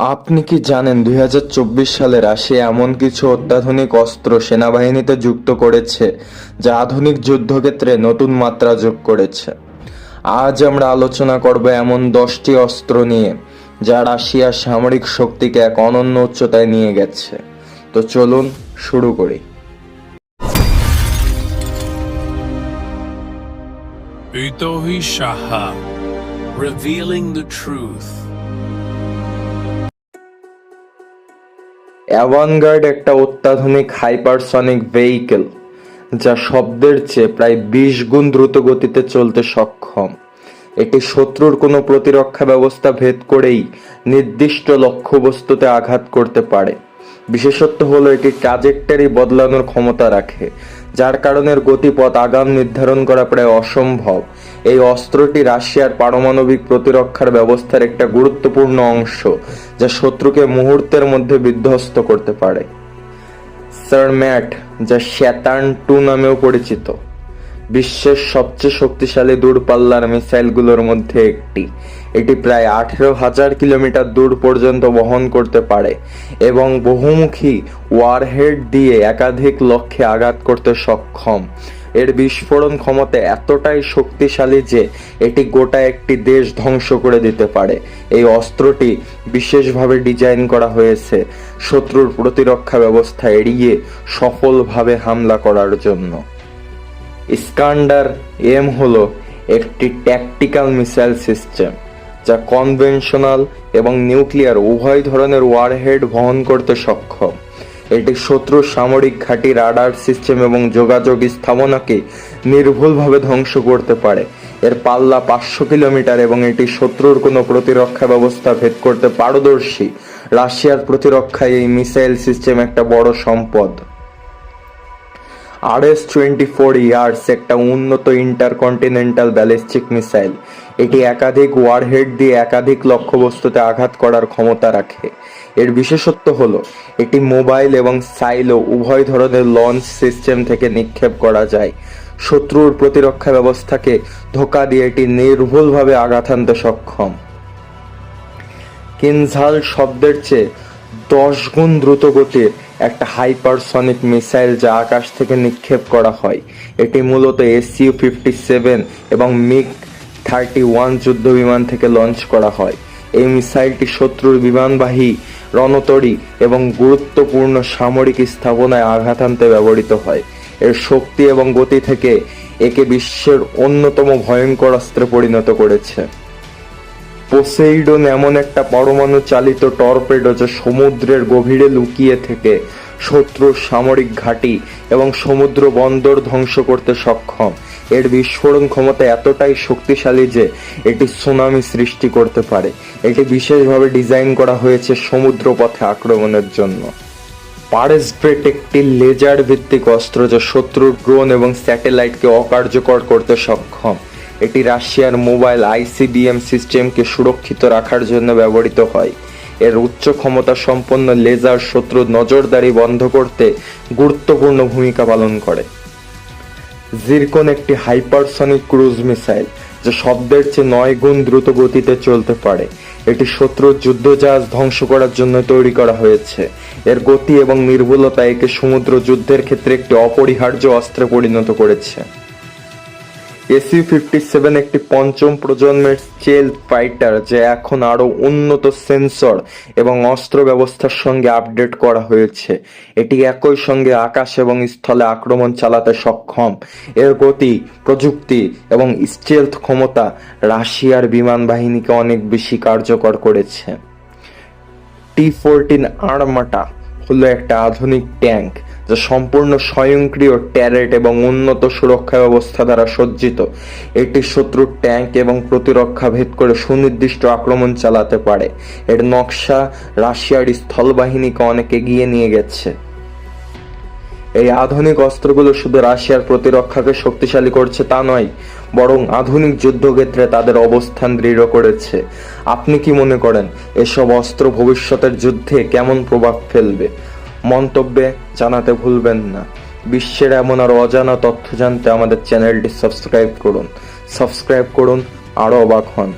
আপনি কি জানেন দুই হাজার চব্বিশ সালে রাশিয়া এমন কিছু অত্যাধুনিক অস্ত্র সেনাবাহিনীতে যুক্ত করেছে যা আধুনিক যুদ্ধক্ষেত্রে নতুন মাত্রা যোগ করেছে? আজ আমরা আলোচনা করব এমন দশটি অস্ত্র নিয়ে যা রাশিয়ার সামরিক শক্তিকে এক অনন্য উচ্চতায় নিয়ে গেছে। তো চলুন শুরু করি। Truth. অ্যাভানগার্ড একটা অত্যাধুনিক হাইপারসনিক ভেহিকেল, যা শব্দের চেয়ে প্রায় বিশ গুণ দ্রুত গতিতে চলতে সক্ষম। এটি শত্রুর কোনো প্রতিরক্ষা ব্যবস্থা ভেদ করেই নির্দিষ্ট লক্ষ্যবস্তুতে আঘাত করতে পারে। বিশেষত্ব হলো এটি ট্রাজেক্টারি বদলানোর ক্ষমতা রাখে যার কারণে গতিপথ আগাম নির্ধারণ করা প্রায় অসম্ভব। এই অস্ত্রটি রাশিয়ার পারমাণবিক প্রতিরক্ষার ব্যবস্থার একটা গুরুত্বপূর্ণ অংশ, যা শত্রুকে মুহূর্তের মধ্যে বিধ্বস্ত করতে পারে। স্যার ম্যাট, যা শ্যাতান টু নামেও পরিচিত। বিশ্বের সবচেয়ে শক্তিশালী দূরপাল্লার মিসাইলগুলোর মধ্যে একটি। এটি প্রায় আঠেরো হাজার কিলোমিটার দূর পর্যন্ত বহন করতে পারে এবং বহুমুখী ওয়ারহেড দিয়ে একাধিক লক্ষ্যে আঘাত করতে সক্ষম। এর বিস্ফোরণ ক্ষমতা এতটাই শক্তিশালী যে এটি গোটা একটি দেশ ধ্বংস করে দিতে পারে। এই অস্ত্রটি বিশেষভাবে ডিজাইন করা হয়েছে। শত্রুর প্রতিরক্ষা ব্যবস্থা এড়িয়ে সফলভাবে হামলা করার জন্য। ইস্কান্ডার এম হলো একটি ট্যাকটিক্যাল মিসাইল সিস্টেম যা কনভেনশনাল এবং নিউক্লিয়ার উভয় ধরনের ওয়ারহেড বহন করতে সক্ষম। এটি শত্রুর সামরিক ঘাঁটি রাডার সিস্টেম এবং যোগাযোগ স্থাপনাকে নির্ভুলভাবে ধ্বংস করতে পারে। এর পাল্লা পাঁচশো কিলোমিটার এবং এটি শত্রুর কোনো প্রতিরক্ষা ব্যবস্থা ভেদ করতে পারদর্শী। রাশিয়ার প্রতিরক্ষায় এই মিসাইল সিস্টেম একটা বড় সম্পদ। R S twenty four Yars একটা উন্নত ইন্টারকন্টিনেন্টাল ব্যালিস্টিক মিসাইল এটি একাধিক ওয়ারহেড দিয়ে একাধিক লক্ষ্যবস্তুতে আঘাত করার ক্ষমতা রাখে। এর বিশেষত্ব হল, এটি মোবাইল এবং সাইলো উভয় ধরনের লঞ্চ সিস্টেম থেকে নিক্ষেপ করা যায়। শত্রুর প্রতিরক্ষা ব্যবস্থাকে ধোকা দিয়ে এটি নির্ভুলভাবে আঘাত আনতে সক্ষম। কিনঝাল শব্দের চেয়ে দশ গুণ দ্রুত গতির একটা হাইপারসনিক মিসাইল যা আকাশ থেকে নিক্ষেপ করা হয়। এটি মূলত এসইউ ফিফটি সেভেন এবং মিগ থার্টি ওয়ান যুদ্ধ বিমান থেকে লঞ্চ করা হয়। এই মিসাইলটি শত্রুর বিমানবাহী, রণতরী এবং গুরুত্বপূর্ণ সামরিক স্থাপনায় আঘাত আনতে ব্যবহৃত হয়। এর শক্তি এবং গতি থেকে একে বিশ্বের অন্যতম ভয়ঙ্কর অস্ত্রে পরিণত করেছে। পোসেইডন এমন একটা পরমাণু চালিত টর্পেডো যা সমুদ্রের গভীরে লুকিয়ে থেকে শত্রুর সামরিক ঘাঁটি এবং সমুদ্র বন্দর ধ্বংস করতে সক্ষম। এর বিস্ফোরণ ক্ষমতা এতটাই শক্তিশালী যে এটি সুনামি সৃষ্টি করতে পারে। এটি বিশেষভাবে ডিজাইন করা হয়েছে সমুদ্র পথে আক্রমণের জন্য। পারেস ব্রেট একটি লেজার ভিত্তিক অস্ত্র যা শত্রুর ড্রোন এবং স্যাটেলাইটকে অকার্যকর করতে সক্ষম। এটি রাশিয়ার মোবাইল আইসিবিএম সিস্টেমকে সুরক্ষিত রাখার জন্য ব্যবহৃত হয়। এর উচ্চ ক্ষমতা সম্পন্ন লেজার শত্রুর নজরদারি বন্ধ করতে গুরুত্বপূর্ণ ভূমিকা পালন করে। জিরকন একটি হাইপারসনিক ক্রুজ মিসাইল, যা শব্দের চেয়ে নয় গুণ দ্রুত গতিতে চলতে পারে। এটি শত্রুর যুদ্ধজাহাজ ধ্বংস করার জন্য তৈরি করা হয়েছে। এর গতি এবং নির্ভুলতা একে সমুদ্র যুদ্ধের ক্ষেত্রে একটি অপরিহার্য অস্ত্রে পরিণত করেছে। এসি ফিফটি সেভেন একটি পঞ্চম প্রজন্মের স্টেল ফাইটার, যা এখন আরও উন্নত সেন্সর এবং অস্ত্র ব্যবস্থার সঙ্গে আপডেট করা হয়েছে। এটি একই সঙ্গে আকাশ এবং স্থলে আক্রমণ চালাতে সক্ষম। এর গতি, প্রযুক্তি এবং স্টেলথ ক্ষমতা রাশিয়ার বিমান বাহিনীকে অনেক বেশি কার্যকর করেছে। টি ফোরটিন আর্মাটা হলো একটা আধুনিক ট্যাঙ্ক। যা সম্পূর্ণ স্বয়ংক্রিয় ট্যারেট এবং উন্নত সুরক্ষা ব্যবস্থা দ্বারা সজ্জিত। এটি শত্রুর ট্যাঙ্ক এবং প্রতিরক্ষা ভেদ করে সুনির্দিষ্ট আক্রমণ চালাতে পারে। এর নকশা রাশিয়ার স্থলবাহিনীকে অনেক এগিয়ে নিয়ে গেছে। এই আধুনিক অস্ত্রগুলো শুধু রাশিয়ার প্রতিরক্ষাকে শক্তিশালী করছে তা নয়, বরং আধুনিক যুদ্ধক্ষেত্রে তাদের অবস্থান দৃঢ় করেছে। আপনি কি মনে করেন, এসব অস্ত্র ভবিষ্যতের যুদ্ধে কেমন প্রভাব ফেলবে? মন্তব্যে জানাতে ভুলবেন না। বিশ্বের এমন আর অজানা তথ্য জানতে আমাদের চ্যানেলটি সাবস্ক্রাইব করুন। সাবস্ক্রাইব করুন আরও অবাক হন।